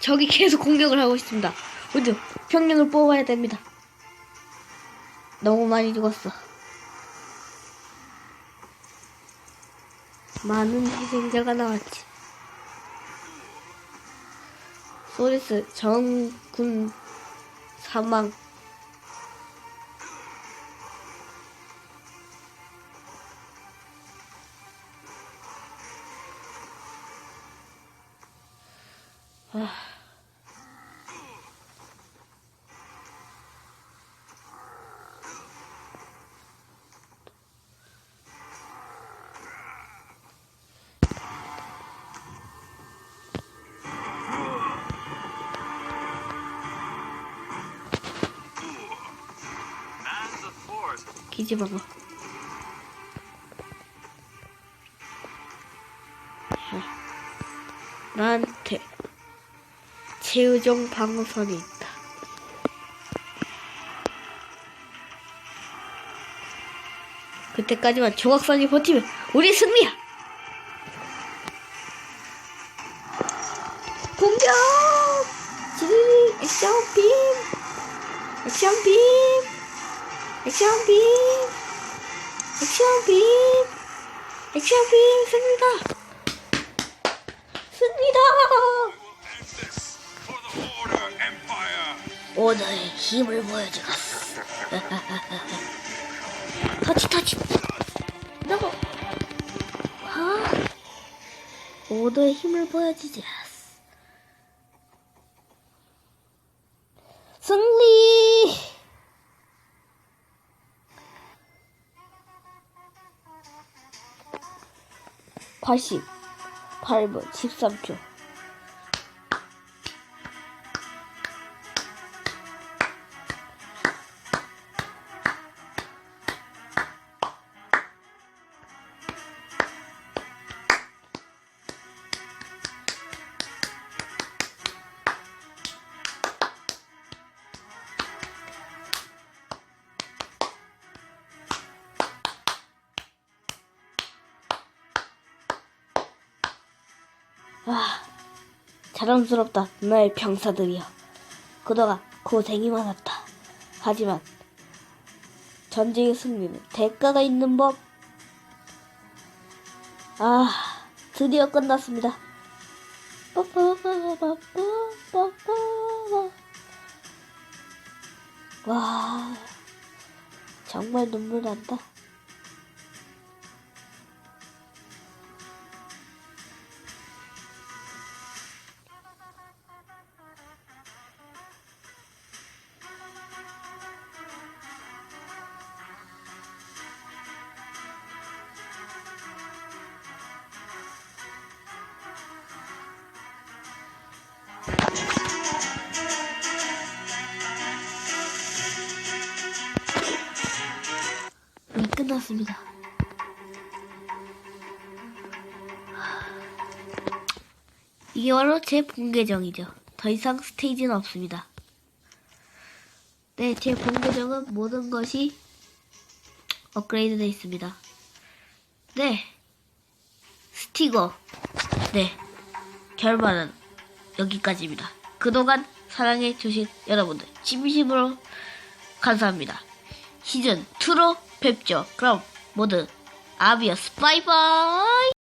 적이 계속 공격을 하고 있습니다. 우주 평령을 뽑아야 됩니다. 너무 많이 죽었어. 많은 희생자가 나왔지. 소리스 정군 사망. 아. 봐봐. 나한테 최우정 방어선이 있다. 그때까지만 조각선이 버티면 우리 승리야. 공격! 지르리 액션 빔! 액션 빔! 액션 빔! 액션 빔! 액션 빔! 승리다! 승리다! 오늘의 힘을 보여주겠어. 터치 터치. 너무. 아. 오늘의 힘을 보여주지. 승리. 팔십, 팔분 십삼 초 아, 자랑스럽다, 나의 병사들이여. 그동안 고생이 많았다. 하지만, 전쟁의 승리는 대가가 있는 법. 아, 드디어 끝났습니다. 와, 정말 눈물 난다. 끝났습니다. 이게 바로 제 본 계정이죠. 더 이상 스테이지는 없습니다. 네, 제 본 계정은 모든 것이 업그레이드 되어 있습니다. 네, 스티거. 네, 결말은 여기까지입니다. 그동안 사랑해 주신 여러분들 진심으로 감사합니다. 시즌 2로 뵙죠. 그럼 모두 아비어스 바이바이